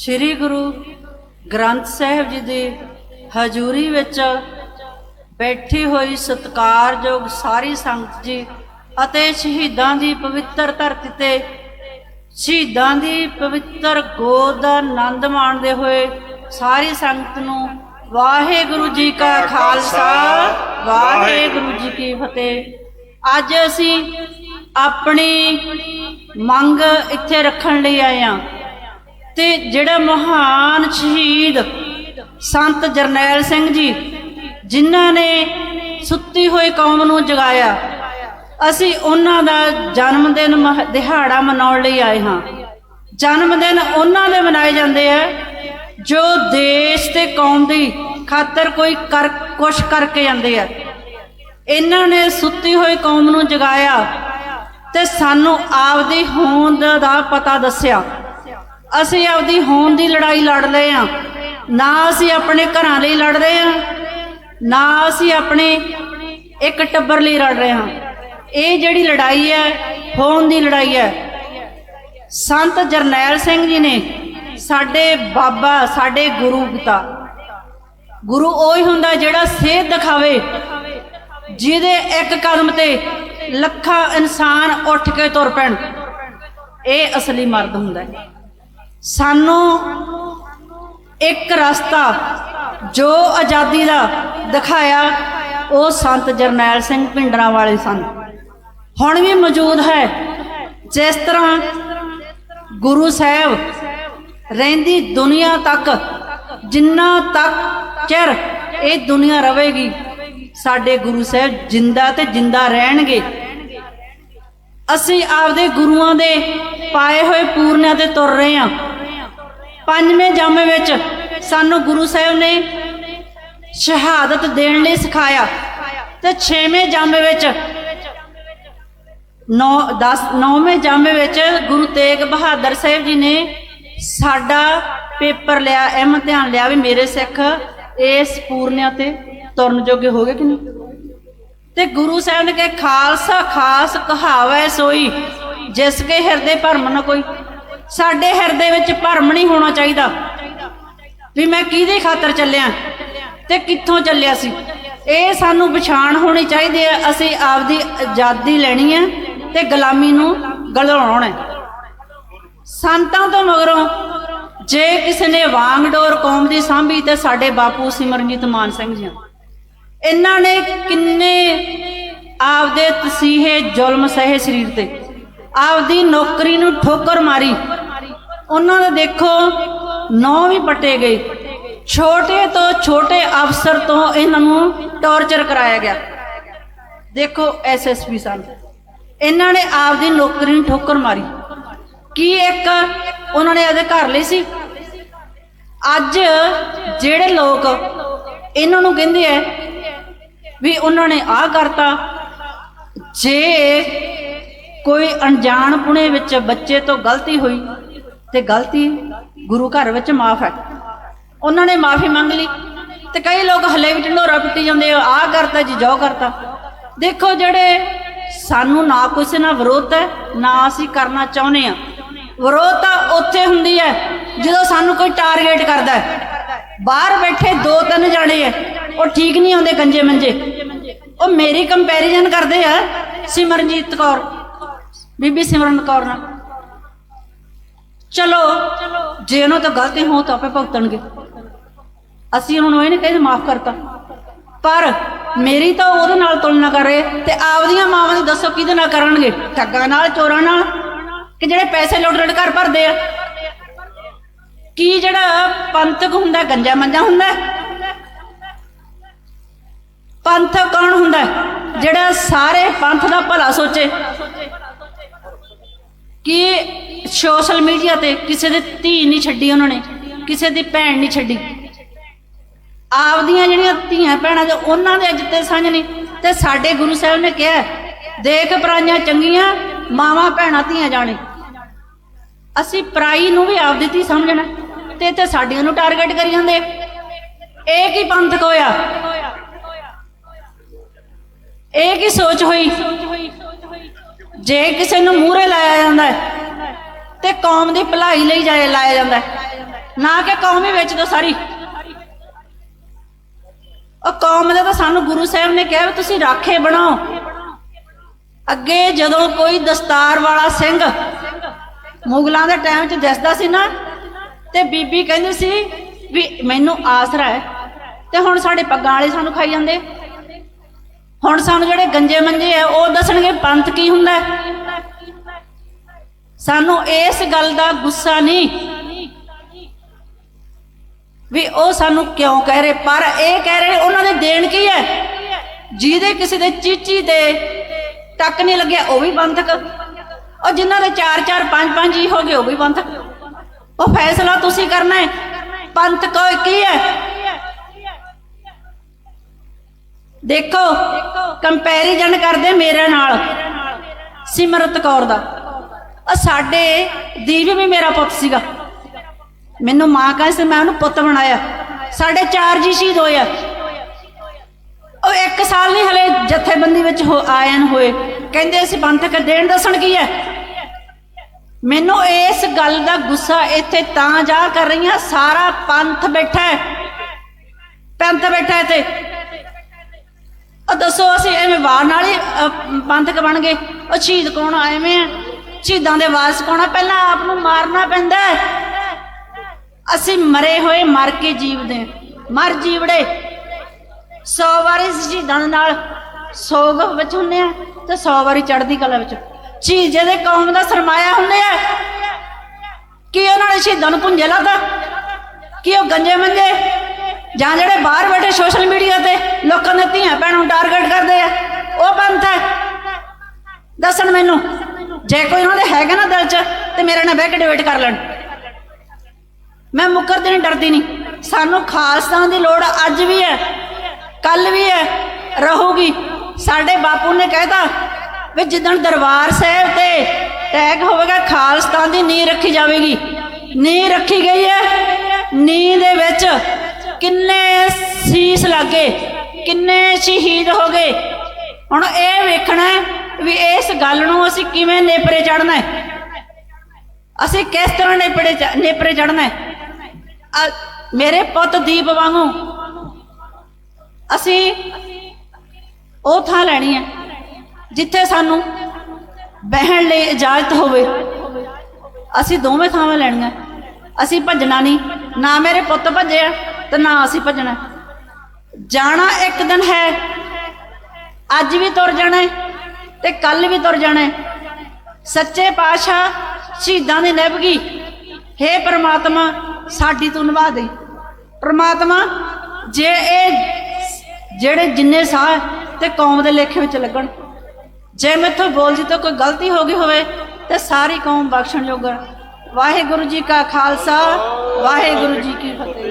ਸ੍ਰੀ ਗੁਰੂ ਗ੍ਰੰਥ ਸਾਹਿਬ ਜੀ ਦੀ ਹਜ਼ੂਰੀ ਵਿੱਚ ਬੈਠੀ ਹੋਈ ਸਤਿਕਾਰਯੋਗ ਸਾਰੀ ਸੰਗਤ ਜੀ ਅਤੇ ਸ਼ਹੀਦਾਂ ਦੀ ਪਵਿੱਤਰ ਧਰਤੀ ਤੇ ਸ਼ਹੀਦਾਂ ਦੀ ਪਵਿੱਤਰ ਗੋਦ ਦਾ ਆਨੰਦ ਮਾਣਦੇ ਹੋਏ ਸਾਰੀ ਸੰਗਤ ਨੂੰ ਵਾਹਿਗੁਰੂ ਜੀ ਕਾ ਖਾਲਸਾ, ਵਾਹਿਗੁਰੂ ਜੀ ਕੀ ਫਤਿਹ। ਅੱਜ ਅਸੀਂ ਆਪਣੀ ਮੰਗ ਇੱਥੇ ਰੱਖਣ ਲਈ ਆਏ ਹਾਂ। ਤੇ ਜਿਹੜਾ ਮਹਾਨ ਸ਼ਹੀਦ ਸੰਤ ਜਰਨੈਲ ਸਿੰਘ ਜੀ, ਜਿਨ੍ਹਾਂ ਨੇ ਸੁੱਤੀ ਹੋਈ ਕੌਮ ਨੂੰ ਜਗਾਇਆ, ਅਸੀਂ ਉਹਨਾਂ ਦਾ ਜਨਮ ਦਿਨ ਮਹ- ਦਿਹਾੜਾ ਮਨਾਉਣ ਲਈ ਆਏ ਹਾਂ। ਜਨਮ ਦਿਨ ਉਹਨਾਂ ਦੇ ਮਨਾਏ ਜਾਂਦੇ ਆ, ਜੋ ਦੇਸ਼ ਤੇ ਕੌਮ ਦੀ ਖਾਤਰ ਕੋਈ ਕਰ, ਕੁਛ ਕਰਕੇ ਜਾਂਦੇ ਆ। ਇਹਨਾਂ ਨੇ ਸੁੱਤੀ ਹੋਈ ਕੌਮ ਨੂੰ ਜਗਾਇਆ ਤੇ ਸਾਨੂੰ ਆਪਦੀ ਹੋਂਦ ਦਾ ਪਤਾ ਦੱਸਿਆ। ਅਸੀਂ ਆਪਦੀ ਹੋਣ ਦੀ ਲੜਾਈ ਲੜ ਰਹੇ ਹਾਂ ਨਾ ਅਸੀਂ ਆਪਣੇ ਘਰਾਂ ਲਈ ਲੜ ਰਹੇ ਹਾਂ ਨਾ ਅਸੀਂ ਆਪਣੇ ਇੱਕ ਟੱਬਰ ਲਈ ਲੜ ਰਹੇ ਹਾਂ ਇਹ ਜਿਹੜੀ ਲੜਾਈ ਹੈ ਹੋਣ ਦੀ ਲੜਾਈ ਹੈ। ਸੰਤ ਜਰਨੈਲ ਸਿੰਘ ਜੀ ਨੇ ਸਾਡੇ ਬਾਬਾ, ਸਾਡੇ ਗੁਰੂ ਪਿਤਾ, ਗੁਰੂ ਉਹ ਹੀ ਹੁੰਦਾ ਜਿਹੜਾ ਸੇਧ ਦਿਖਾਵੇ, ਜਿਹਦੇ ਇੱਕ ਕਦਮ ਤੇ ਲੱਖਾਂ ਇਨਸਾਨ ਉੱਠ ਕੇ ਤੁਰ ਪੈਣ। ਇਹ ਅਸਲੀ ਮਰਦ ਹੁੰਦਾ ਹੈ। ਸਾਨੂੰ ਇੱਕ ਰਸਤਾ ਜੋ ਆਜ਼ਾਦੀ ਦਾ ਦਿਖਾਇਆ, ਉਹ ਸੰਤ ਜਰਨੈਲ ਸਿੰਘ ਪਿੰਡਰਾਂ ਵਾਲੇ ਸਨ। ਹੁਣ ਵੀ ਮੌਜੂਦ ਹੈ, ਜਿਸ ਤਰ੍ਹਾਂ ਗੁਰੂ ਸਾਹਿਬ ਰਹਿੰਦੀ ਦੁਨੀਆ ਤੱਕ, ਜਿੰਨਾ ਤੱਕ ਚਿਰ ਇਹ ਦੁਨੀਆ ਰਹੇਗੀ, ਸਾਡੇ ਗੁਰੂ ਸਾਹਿਬ ਜਿੰਦਾ ਤੇ ਜਿੰਦਾ ਰਹਿਣਗੇ। ਅਸੀਂ ਆਪਦੇ ਗੁਰੂਆਂ ਦੇ ਪਾਏ ਹੋਏ ਪੂਰਨਿਆਂ ਤੇ ਤੁਰ ਰਹੇ ਹਾਂ। ਪੰਜਵੇਂ ਜਾਮੇ ਵਿੱਚ ਸਾਨੂੰ ਗੁਰੂ ਸਾਹਿਬ ਨੇ ਸ਼ਹਾਦਤ ਦੇਣ ਲਈ ਸਿਖਾਇਆ ਤੇ ਛੇਵੇਂ ਜਾਮੇ ਵਿੱਚ 9 10 9ਵੇਂ ਜਾਮੇ ਵਿੱਚ ਗੁਰੂ ਤੇਗ ਬਹਾਦਰ ਸਾਹਿਬ ਜੀ ਨੇ ਸਾਡਾ ਪੇਪਰ ਲਿਆ ਇਮਤਿਹਾਨ ਲਿਆ ਵੀ ਮੇਰੇ ਸਿੱਖ ਇਸ ਪੂਰਨਿਆਂ ਤੇ ਤੁਰਨ ਜੋਗੇ ਹੋ ਗਏ ਕਿ ਨਹੀਂ? ਤੇ ਗੁਰੂ ਸਾਹਿਬ ਨੇ ਕਿਹਾ, ਖਾਲਸਾ ਖਾਸ ਕਹਾਵੈ ਸੋਈ, ਜਿਸ ਕੇ ਹਿਰਦੇ ਭਰਮ ਨਾ ਕੋਈ। ਸਾਡੇ ਹਿਰਦੇ ਵਿੱਚ ਭਰਮ ਨਹੀਂ ਹੋਣਾ ਚਾਹੀਦਾ। ਵੀ ਮੈਂ ਕਿਹਦੇ ਖਾਤਰ ਚੱਲਿਆ? ਤੇ ਕਿੱਥੋਂ ਚੱਲਿਆ ਸੀ? ਇਹ ਸਾਨੂੰ ਪਛਾਣ ਹੋਣੀ ਚਾਹੀਦੀ ਹੈ। ਅਸੀਂ ਆਪਦੀ ਆਜ਼ਾਦੀ ਲੈਣੀ ਹੈ ਤੇ ਗੁਲਾਮੀ ਨੂੰ ਗਲਾਉਣਾ ਹੈ। ਸੰਤਾਂ ਤੋਂ ਮਗਰੋਂ ਜੇ ਕਿਸੇ ਨੇ ਵਾਂਗਡੋਰ ਕੌਮ ਦੀ ਸਾਂਭੀ ਤੇ ਸਾਡੇ ਬਾਪੂ ਸਿਮਰਨਜੀਤ ਮਾਨ ਸਿੰਘ ਜੀ ਇਹਨਾਂ ਨੇ ਕਿੰਨੇ ਆਪਦੇ ਤਸੀਹੇ, ਜ਼ੁਲਮ ਸਹੇ ਸਰੀਰ ਤੇ ਆਪਦੀ ਨੌਕਰੀ ਨੂੰ ਠੋਕਰ ਮਾਰੀ। ਉਹਨਾਂ ਦੇ ਦੇਖੋ, ਨੌ ਵੀ ਪੱਟੇ ਗਏ। ਛੋਟੇ ਤੋਂ ਛੋਟੇ ਅਫਸਰ ਤੋਂ ਇਹਨਾਂ ਨੂੰ ਟੌਰਚਰ ਕਰਾਇਆ ਗਿਆ। ਦੇਖੋ ਐਸਐਸਪੀ ਸਨ ਇਹਨਾਂ ਨੇ ਆਪਦੀ ਨੌਕਰੀ ਨੂੰ ਠੋਕਰ ਮਾਰੀ। ਕੀ ਇੱਕ ਉਹਨਾਂ ਨੇ ਇਹਦੇ ਘਰ ਲਈ ਸੀ? ਅੱਜ ਜਿਹੜੇ ਲੋਕ ਇਹਨਾਂ ਨੂੰ ਕਹਿੰਦੇ ਐ ਵੀ ਉਹਨਾਂ ਨੇ ਆਹ ਕਰਤਾ, ਜੇ ਕੋਈ ਅਣਜਾਣ ਪੁਣੇ ਵਿੱਚ ਬੱਚੇ ਤੋਂ ਗਲਤੀ ਹੋਈ ਤੇ ਗਲਤੀ ਗੁਰੂ ਘਰ ਵਿੱਚ ਮਾਫ ਹੈ। ਉਹਨਾਂ ਨੇ ਮਾਫੀ ਮੰਗ ਲਈ ਤੇ ਕਈ ਲੋਕ ਹਲੇ ਵੀ ਢੰਡੋਰਾ ਪਿੱਟੀ ਜਾਂਦੇ ਆ, ਆਹ ਕਰਤਾ ਜੀ ਜੋ ਕਰਤਾ। ਦੇਖੋ ਜਿਹੜੇ ਸਾਨੂੰ ਨਾ ਕਿਸੇ ਨਾਲ ਵਿਰੋਧ ਹੈ, ਨਾ ਅਸੀਂ ਕਰਨਾ ਚਾਹੁੰਦੇ ਆ ਵਿਰੋਧ ਤਾਂ ਉੱਥੇ ਹੁੰਦੀ ਹੈ ਜਦੋਂ ਸਾਨੂੰ ਕੋਈ ਟਾਰਗੇਟ ਕਰਦਾ ਹੈ। ਬਾਹਰ ਬੈਠੇ ਦੋ ਤਿੰਨ ਜਾਣੇ ਐ ਉਹ ਠੀਕ ਨਹੀਂ ਆਉਂਦੇ ਗੰਜੇ ਮੰਜੇ। ਉਹ ਮੇਰੀ ਕੰਪੈਰੀਜ਼ਨ ਕਰਦੇ ਆ ਸਿਮਰਨਜੀਤ ਕੌਰ, ਬੀਬੀ ਸਿਮਰਨ ਕੌਰ ਨਾਲ। ਚਲੋ, ਜੇ ਉਹਨਾਂ ਤੋਂ ਗਲਤੀ ਹੋ ਤਾਂ ਆਪੇ ਭੁਗਤਣਗੇ। ਅਸੀਂ ਉਹਨਾਂ ਨੂੰ ਇਹ ਨਹੀਂ ਕਹਿੰਦੇ ਮਾਫ ਕਰਤਾ। ਪਰ ਮੇਰੀ ਤਾਂ ਉਹਦੇ ਨਾਲ ਤੁਲਨਾ ਕਰ ਰਹੇ ਤੇ ਆਪਦੀਆਂ ਮਾਵਾਂ ਦੀ ਦੱਸੋ ਕਿਹਦੇ ਨਾਲ ਕਰਨਗੇ? ਠੱਗਾਂ ਨਾਲ, ਚੋਰਾਂ ਨਾਲ? ਕਿ ਜਿਹੜੇ ਪੈਸੇ ਲੁੱਟ ਲੁੱਟ ਘਰ ਭਰਦੇ ਆ? ਕੀ ਜਿਹੜਾ ਪੰਥਕ ਹੁੰਦਾ, ਗੰਜਾ ਮੰਜਾ ਹੁੰਦਾ? ਪੰਥਕ ਕੌਣ ਹੁੰਦਾ? ਜਿਹੜਾ ਸਾਰੇ ਪੰਥ ਦਾ ਭਲਾ ਸੋਚੇ। ਕਿ ਸੋਸ਼ਲ ਮੀਡੀਆ ਤੇ ਕਿਸੇ ਦੀ ਧੀ ਨਹੀਂ ਛੱਡੀ ਉਹਨਾਂ ਨੇ, ਕਿਸੇ ਦੀ ਭੈਣ ਨਹੀਂ ਛੱਡੀ। ਆਪਦੀਆਂ ਜਿਹੜੀਆਂ ਧੀਆਂ ਭੈਣਾਂ ਦੇ ਉਹਨਾਂ ਦੇ ਅੱਜ ਤੇ ਸਾਂਝ ਨਹੀਂ, ਤੇ ਸਾਡੇ ਗੁਰੂ ਸਾਹਿਬ ਨੇ ਕਿਹਾ, ਦੇਖ ਪਰਾਈਆਂ ਚੰਗੀਆਂ, ਮਾਵਾਂ ਭੈਣਾਂ ਧੀਆਂ ਜਾਣੇ। ਅਸੀਂ ਪਰਾਈ ਨੂੰ ਵੀ ਆਪਦੀ ਧੀ ਸਮਝਣਾ, ਤੇ ਇੱਥੇ ਸਾਡੀਆਂ ਨੂੰ ਟਾਰਗੇਟ ਕਰੀ ਜਾਂਦੇ। ਇਹ ਕੀ ਪੰਥਕ ਹੋਇਆ ਇਹ ਕੀ ਸੋਚ ਹੋਈ? ਜੇ ਕਿਸੇ ਨੂੰ ਮੂਹਰੇ ਲਾਇਆ ਜਾਂਦਾ ਤੇ ਕੌਮ ਦੀ ਭਲਾਈ ਲਈ ਜਾਏ ਲਾਇਆ ਜਾਂਦਾ ਨਾ ਕਿ ਕੌਮ ਹੀ ਵੇਚ ਦੋ ਸਾਰੀ। ਉਹ ਕੌਮ ਦਾ ਤਾਂ ਸਾਨੂੰ ਗੁਰੂ ਸਾਹਿਬ ਨੇ ਕਿਹਾ ਵੀ ਤੁਸੀਂ ਰਾਖੇ ਬਣਾਓ। ਅੱਗੇ ਜਦੋਂ ਕੋਈ ਦਸਤਾਰ ਵਾਲਾ ਸਿੰਘ ਮੁਗਲਾਂ ਦੇ ਟਾਈਮ 'ਚ ਦਿਸਦਾ ਸੀ ਨਾ, ਤੇ ਬੀਬੀ ਕਹਿੰਦੀ ਸੀ ਵੀ ਮੈਨੂੰ ਆਸਰਾ ਹੈ, ਤੇ ਹੁਣ ਸਾਡੇ ਪੱਗਾਂ ਵਾਲੇ ਸਾਨੂੰ ਖਾਈ ਜਾਂਦੇ। ਹੁਣ ਸਾਨੂੰ ਜਿਹੜੇ ਗੰਜੇ ਮੰਜੇ ਆ, ਉਹ ਦੱਸਣਗੇ ਪੰਥ ਕੀ ਹੁੰਦਾ? ਸਾਨੂੰ ਇਸ ਗੱਲ ਦਾ ਗੁੱਸਾ ਨਹੀਂ ਵੀ ਉਹ ਸਾਨੂੰ ਕਿਉਂ ਕਹਿ ਰਹੇ, ਪਰ ਇਹ ਕਹਿ ਰਹੇ ਉਹਨਾਂ ਨੇ ਦੇਣ ਕੀ ਹੈ? ਜਿਹਦੇ ਕਿਸੇ ਦੇ ਚੀਚੀ ਤੇ ਟੱਕ ਨਹੀਂ ਲੱਗਿਆ, ਉਹ ਵੀ ਬੰਧਕ ਉਹ ਜਿਨ੍ਹਾਂ ਦੇ 4 4 5 5 ਹੀ ਹੋ ਗਏ, ਉਹ ਵੀ ਬੰਧਕ ਉਹ ਫੈਸਲਾ ਤੁਸੀਂ ਕਰਨਾ ਹੈ। ਪੰਥ ਕੋਈ ਕੀ ਹੈ? ਦੇਖੋ ਕੰਪੈਰੀਜ਼ਨ ਕਰਦੇ ਮੇਰੇ ਨਾਲ। ਸਿਮਰਤ ਕੌਰ ਦਾ। ਉਹ ਸਾਡੇ ਦੀਵ ਵੀ ਮੇਰਾ ਪੁੱਤ ਸੀਗਾ। ਮੈਨੂੰ ਮਾਂ ਕਹਿੰਦੀ ਸੀ, ਮੈਂ ਉਹਨੂੰ ਪੁੱਤ ਬਣਾਇਆ। ਸਾਡੇ ਚਾਰ ਜੀ ਸ਼ਹੀਦ ਹੋਏ ਆ। ਉਹ ਇੱਕ ਸਾਲ ਨਹੀਂ ਹਲੇ ਜਥੇਬੰਦੀ ਵਿੱਚ ਹੋ ਆਇਨ ਹੋਏ। ਕਹਿੰਦੇ ਅਸੀਂ ਪੰਥਕ ਦੇਣ ਦੱਸਣ ਕੀ ਹੈ? ਮੈਨੂੰ ਇਸ ਗੱਲ ਦਾ ਗੁੱਸਾ ਇੱਥੇ ਤਾਂ ਜਾ ਕਰ ਰਹੀ ਹਾਂ ਸਾਰਾ ਪੰਥ ਬੈਠਾ ਹੈ। ਪੰਥ ਬੈਠਾ ਹੈ ਤੇ ਉਹ ਦੱਸੋ ਅਸੀਂ ਐਵੇਂ ਵਾਰ ਨਾਲ ਹੀ ਪੰਥਕ ਬਣ ਗਏ। ਉਹ ਸ਼ਹੀਦ ਕੌਣ ਐਵੇਂ ਆ। ਸ਼ਹੀਦਾਂ ਦੇ ਵਾਰਸ ਕੌਣ ਆ? ਪਹਿਲਾਂ ਆਪ ਨੂੰ ਮਾਰਨਾ ਪੈਂਦਾ ਅਸੀਂ ਮਰੇ ਹੋਏ, ਮਰ ਕੇ ਜੀਵਦੇ ਮਰ ਜੀਵੜੇ। 100 ਵਾਰੀ ਸ਼ਹੀਦਾਂ ਦੇ ਨਾਲ ਸੋਗ ਵਿੱਚ ਹੁੰਨੇ ਆ ਤੇ 100 ਵਾਰੀ ਚੜ੍ਹਦੀ ਕਲਾ ਵਿੱਚ। ਸ਼ਹੀਦ ਜਿਹਦੇ ਕੌਮ ਦਾ ਸਰਮਾਇਆ ਹੁੰਦੇ ਆ। ਕੀ ਉਹਨਾਂ ਨੇ ਸ਼ਹੀਦਾਂ ਨੂੰ ਪੁੰਜੇ ਲਾਦਾ ਕੀ ਉਹ ਗੰਜੇ ਮੰਜੇ? ਜਾਂ ਜਿਹੜੇ ਬਾਹਰ ਬੈਠੇ ਸੋਸ਼ਲ ਮੀਡੀਆ ਤੇ, ਲੋਕਾਂ ਦੇ ਧੀਆਂ ਭੈਣਾਂ ਨੂੰ ਟਾਰਗੇਟ ਕਰਦੇ ਆ, ਉਹ ਪੰਥ ਹੈ। ਦੱਸਣ ਮੈਨੂੰ, ਜੇ ਕੋਈ ਉਹਨਾਂ ਦੇ ਹੈਗਾ ਨਾ ਦਿਲ 'ਚ, ਤੇ ਮੇਰੇ ਨਾਲ ਬਹਿ ਕੇ ਡਿਬੇਟ ਕਰ ਲੈਣ। ਮੈਂ ਮੁਕਰਦੀ ਨਹੀਂ, ਡਰਦੀ ਨਹੀਂ। ਸਾਨੂੰ ਖਾਲਸਾ ਦੀ ਲੋੜ ਅੱਜ ਵੀ ਹੈ ਕੱਲ ਵੀ ਹੈ, ਰਹੂਗੀ। ਸਾਡੇ ਬਾਪੂ ਨੇ ਕਹਿਤਾ ਵੀ ਜਿੱਦਣ ਦਰਬਾਰ ਸਾਹਿਬ ਤੇ ਟੈਗ ਹੋਵੇਗਾ ਖਾਲਸਤਾਨ ਦੀ ਨੀਂਹ ਰੱਖੀ ਜਾਵੇਗੀ। ਨੀਂਹ ਰੱਖੀ ਗਈ ਹੈ, ਨੀਂਹ ਦੇ ਵਿੱਚ ਕਿੰਨੇ ਸੀਸ ਲੱਗੇ, ਕਿੰਨੇ ਸ਼ਹੀਦ ਹੋ ਗਏ। ਹੁਣ ਇਹ ਵੇਖਣਾ ਵੀ ਇਸ ਗੱਲ ਨੂੰ ਅਸੀਂ ਕਿਵੇਂ ਨੇਪਰੇ ਚੜਨਾ ਹੈ। ਅਸੀਂ ਕਿਸ ਤਰ੍ਹਾਂ ਨੇਪਰੇ ਚ- ਨੇਪਰੇ ਚੜਨਾ ਹੈ। ਮੇਰੇ ਪੁੱਤ ਦੀਪ ਵਾਂਗੂ ਅਸੀਂ ਉਹ ਥਾਂ ਲੈਣੀ ਹੈ ਜਿੱਥੇ ਸਾਨੂੰ ਬਹਿਣ ਲਈ ਇਜਾਜ਼ਤ ਹੋਵੇ। ਅਸੀਂ ਦੋਵੇਂ ਥਾਵਾਂ ਲੈਣੀਆਂ। ਅਸੀਂ ਭੱਜਣਾ ਨਹੀਂ। ਨਾ ਮੇਰੇ ਪੁੱਤ ਭੱਜਿਆ ਤੇ ਨਾ ਅਸੀਂ ਭੱਜਣਾ। ਜਾਣਾ ਇੱਕ ਦਿਨ ਹੈ, ਅੱਜ ਵੀ ਤੁਰ ਜਾਣਾ ਹੈ ਤੇ ਕੱਲ ਵੀ ਤੁਰ ਜਾਣਾ ਸੱਚੇ ਪਾਤਸ਼ਾਹ ਸ਼ਹੀਦਾਂ ਦੀ ਨਿਭਗੀ ਹੇ ਪ੍ਰਮਾਤਮਾ, ਸਾਡੀ ਤੂੰ ਨਿਭਾ ਦੇ। ਪ੍ਰਮਾਤਮਾ, ਜੇ ਇਹ ਜਿਹੜੇ ਜਿੰਨੇ ਸਾਹ ਤੇ ਕੌਮ ਦੇ ਲੇਖੇ ਵਿੱਚ ਲੱਗਣ, ਜੇ ਮੈਥੋਂ ਬੋਲਦੀ ਤੋਂ ਕੋਈ ਗਲਤੀ ਹੋ ਗਈ ਹੋਵੇ ਤੇ ਸਾਰੀ ਕੌਮ ਬਖਸ਼ਣ ਜੋਗਰ ਵਾਹਿਗੁਰੂ ਜੀ ਕਾ ਖਾਲਸਾ, ਵਾਹਿਗੁਰੂ ਜੀ ਕੀ ਫਤਿਹ।